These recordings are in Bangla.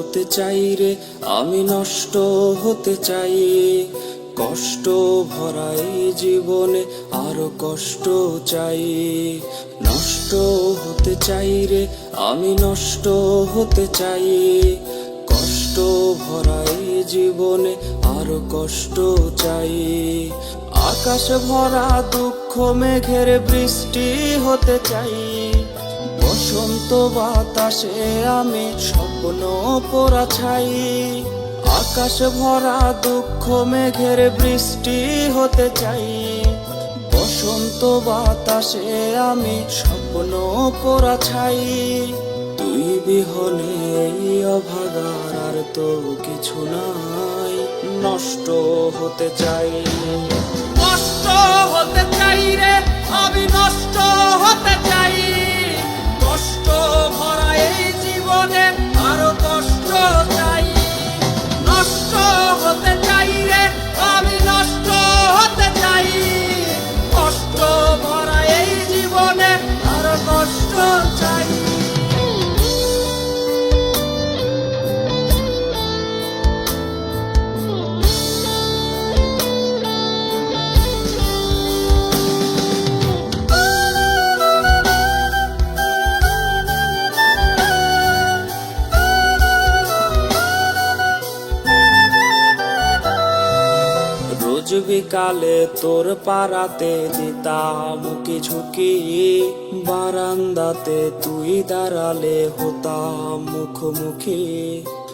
হতে চাই রে, আমি নষ্ট হতে চাই। কষ্ট ভরাই জীবনে আরও কষ্ট চাই। নষ্ট হতে চাই রে, আমি নষ্ট হতে চাই। কষ্ট ভরাই জীবনে আরও কষ্ট চাই। আকাশ ভরা দুঃখ, মেঘের বৃষ্টি হতে চাই। বসন্ত বাতাসে আমি স্বপ্ন পড়া ছাই। আকাশ ভরা দুঃখ মেঘের বৃষ্টি হতে চাই। বসন্ত বাতাসে আমি স্বপ্ন পড়া ছাই। তুই বিহনে অভাগার আর তো কিছু নাই। নষ্ট হতে চাই। নষ্ট হতে চাই রে, আমি নষ্ট হতে চাই। বিকালে তোর পাড়াতে দিতাম ঝুঁকি বারান্দাতে তুই দাঁড়ালে হতাম মুখোমুখি।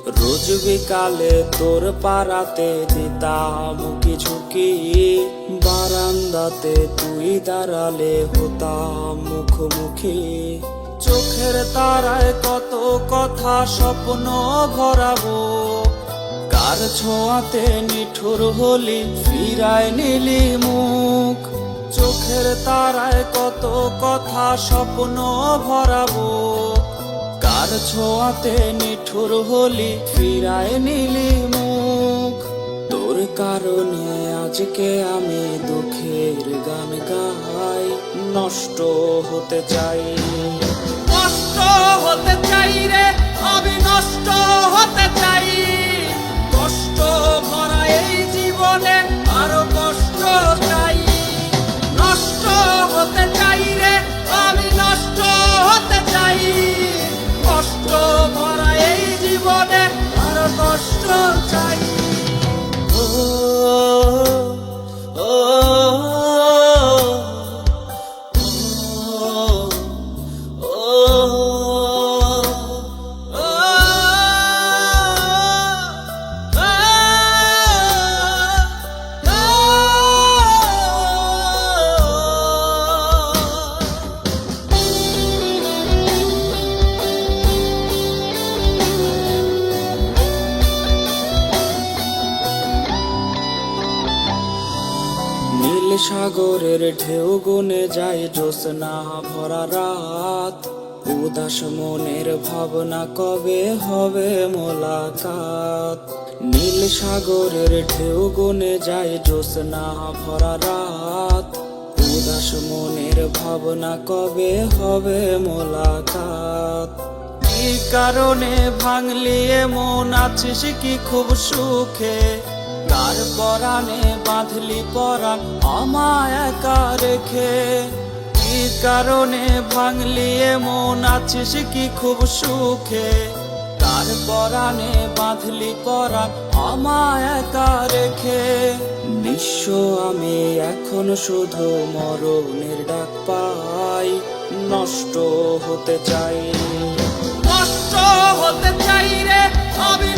রোজ বিকালে তোর পাড়াতে দিতাম ঝুঁকি বারান্দাতে তুই দাঁড়ালে হতাম মুখোমুখি। চোখের তারায় কত কথা স্বপ্ন ভরাবো। কার ছোঁয়াতে নিঠুর হলি, ফিরায় নিলি মুখ। চোখের তারায় কত কথা স্বপ্ন ভরাবো কার ছোঁয়াতে নিঠুর হলি, ফিরায় নিলি মুখ। তোর কারণে আজকে আমি দুঃখের গান গাই, নষ্ট হতে চাই। নষ্ট হতে চাই রে, আমি নষ্ট এই জীবনে সাগরের ঢেউ গুনে যায় জ্যোৎস্না ভরা রাত। উদাস মনের ভাবনা কবে হবে মোলাকাত? নীল সাগরের ঢেউ গুনে যায় জ্যোৎস্না ভরা রাত। উদাস মনের ভাবনা কবে হবে মোলাকাত? কি কারণে ভাঙলি মন আছিস কি খুব সুখে? কার পরাণে বাঁধলি পরাণ আমায় একা রেখে। কি কারণে ভাঙলি মন আছিস কি খুব সুখে? কার পরাণে বাঁধলি পরাণ আমায় একা রেখে আমি এখন শুধু মরণের ডাক পাই। নষ্ট হতে চাই। নষ্ট হতে চাই রে আমি